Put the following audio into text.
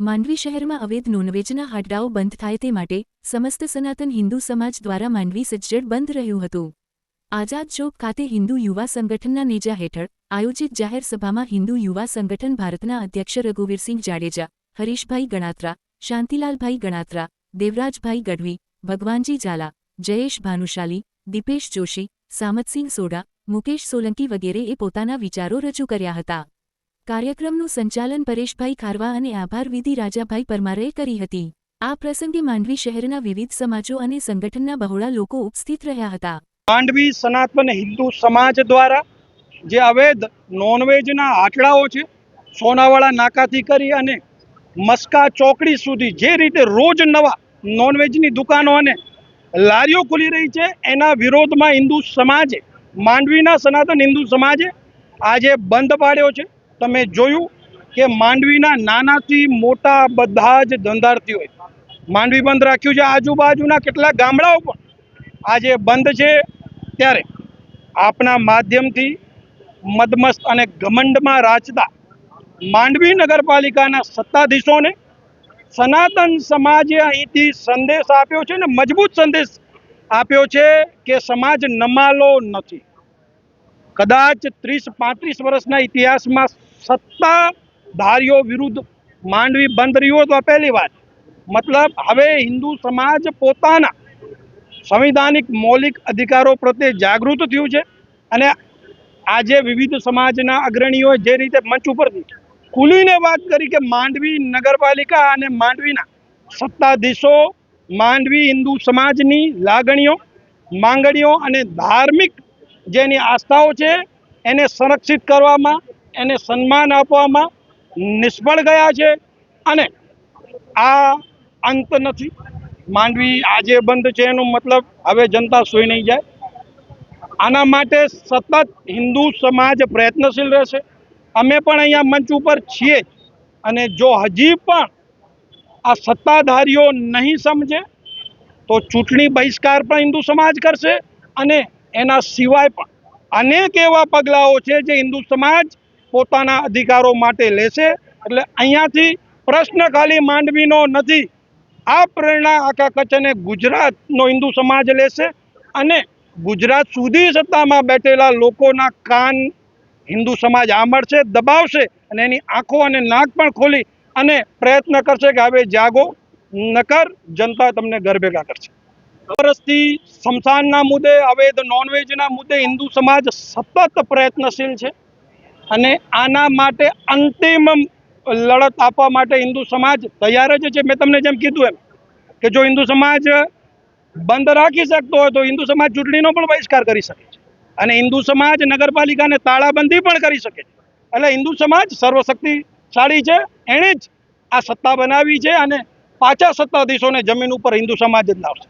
માંડવી શહેરમાં અવૈધ નોનવેજના હાડડાઓ બંધ થાય તે માટે સમસ્ત સનાતન હિન્દુ સમાજ દ્વારા માંડવી સજ્જડ બંધ રહ્યું હતું. આઝાદ ચોક ખાતે હિન્દુ યુવા સંગઠનના નેજા હેઠળ આયોજિત જાહેર સભામાં હિન્દુ યુવા સંગઠન ભારતના અધ્યક્ષ રઘુવીરસિંહ જાડેજા, હરીશભાઈ ગણાત્રા, શાંતિલાલભાઈ ગણાત્રા, દેવરાજભાઈ ગઢવી, ભગવાનજી ઝાલા, જયેશ ભાનુશાલી, દીપેશ જોશી, સામતસિંહ સોડા મુકેશ સોલંકી વગેરેએ પોતાના વિચારો રજૂ કર્યા હતા. કાર્યક્રમનું સંચાલન પરેશભાઈ ખારવા અને આભાર વિધિ રાજાભાઈ પરમારે કરી હતી. આ પ્રસંગે માંડવી શહેરના વિવિધ સમાજો અને સંગઠનના બહોળા લોકો ઉપસ્થિત રહ્યા હતા. માંડવી સનાતન હિન્દુ સમાજ દ્વારા જે અવૈધ નોનવેજના આટલાઓ છે, સોનાવાળા નાકાથી કરી અને મસ્કા ચોકડી સુધી જે રીતે રોજ નવા નોનવેજની દુકાનો અને લારીઓ ખુલી રહી છે, એના વિરોધમાં હિન્દુ સમાજે, માંડવીના સનાતન હિન્દુ સમાજે આજે બંધ પાડ્યો છે. તમે જોયું કે માંડવીના નાનાથી મોટા બધા જ ધંધાર્થીઓ માંડવી બંધ રાખ્યું છે, આજુબાજુના કેટલાક ગામડાઓ પણ આજે બંધ છે ત્યારે આપના માધ્યમથી મદમસ્ત અને ઘમંડમાં રાચતા માંડવી નગરપાલિકાના સત્તાધીશોને સનાતન સમાજે અહીંથી સંદેશ આપ્યો છે ને મજબૂત સંદેશ આપ્યો છે કે સમાજ નમાલો નથી. કદાચ ત્રીસ પાંત્રીસ વર્ષના ઇતિહાસમાં સત્તાધારીઓ વિરુદ્ધ માંડવી બંધ રહ્યું તો આ પહેલી વાત. મતલબ હવે હિન્દુ સમાજ પોતાના સંવિધાનિક મૌલિક અધિકારો પ્રત્યે જાગૃત થયું છે અને આજે વિવિધ સમાજના અગ્રણીઓએ જે રીતે મંચ ઉપરથી ખુલીને વાત કરી કે માંડવી નગરપાલિકા અને માંડવીના સત્તાધીશો, માંડવી હિન્દુ સમાજની લાગણીઓ, માંગણીઓ અને ધાર્મિક જેની આસ્થાઓ છે એને સંરક્ષિત કરવામાં એને સન્માન આપવામાં નિષ્ફળ ગયા છે અને આ અંત નથી. માંડવી આજે બંધ છે એનો મતલબ હવે જનતા સૂઈ નહીં જાય. આના માટે સતત હિન્દુ સમાજ પ્રયત્નશીલ રહેશે. અમે પણ અહીંયા મંચ ઉપર છીએ અને જો હજી પણ આ સત્તાધારીઓ નહીં સમજે, તો ચૂંટણી બહિષ્કાર પણ હિન્દુ સમાજ કરશે અને એના સિવાય પણ અનેક એવા પગલાઓ છે જે હિન્દુ સમાજ પોતાના અધિકારો માટે લેશે. એટલે અહીંયાથી પ્રશ્ન ખાલી માંડવીનો નથી. આ પ્રેરણા આખા કચ્છ અને ગુજરાતનો હિન્દુ સમાજ લેશે અને ગુજરાત સુધી સત્તામાં બેઠેલા લોકોના કાન હિન્દુ સમાજ આંબળશે દબાવશે અને એની આંખો અને નાક પણ ખોલી અને પ્રયત્ન કરશે કે હવે જાગો, નકર જનતા તમને ઘર ભેગા કરશે. વર્ષથી સ્મશાનના મુદ્દે, અવૈધ નોનવેજના મુદ્દે હિન્દુ સમાજ સતત પ્રયત્નશીલ છે. અને આના માટે અંતિમ લડત આપવા માટે હિન્દુ સમાજ તૈયાર જ છે. મેં તમને જેમ કીધું એમ કે જો હિન્દુ સમાજ બંધ રાખી શકતો હોય તો હિન્દુ સમાજ ચૂંટણીનો પણ બહિષ્કાર કરી શકે છે. અને હિન્દુ સમાજ નગરપાલિકાને તાળાબંધી પણ કરી શકે છે. એટલે હિન્દુ સમાજ સર્વશક્તિશાળી છે. એણે જ આ સત્તા બનાવી છે અને પાછા સત્તાધીશોને જમીન ઉપર હિન્દુ સમાજ જ લાવશે.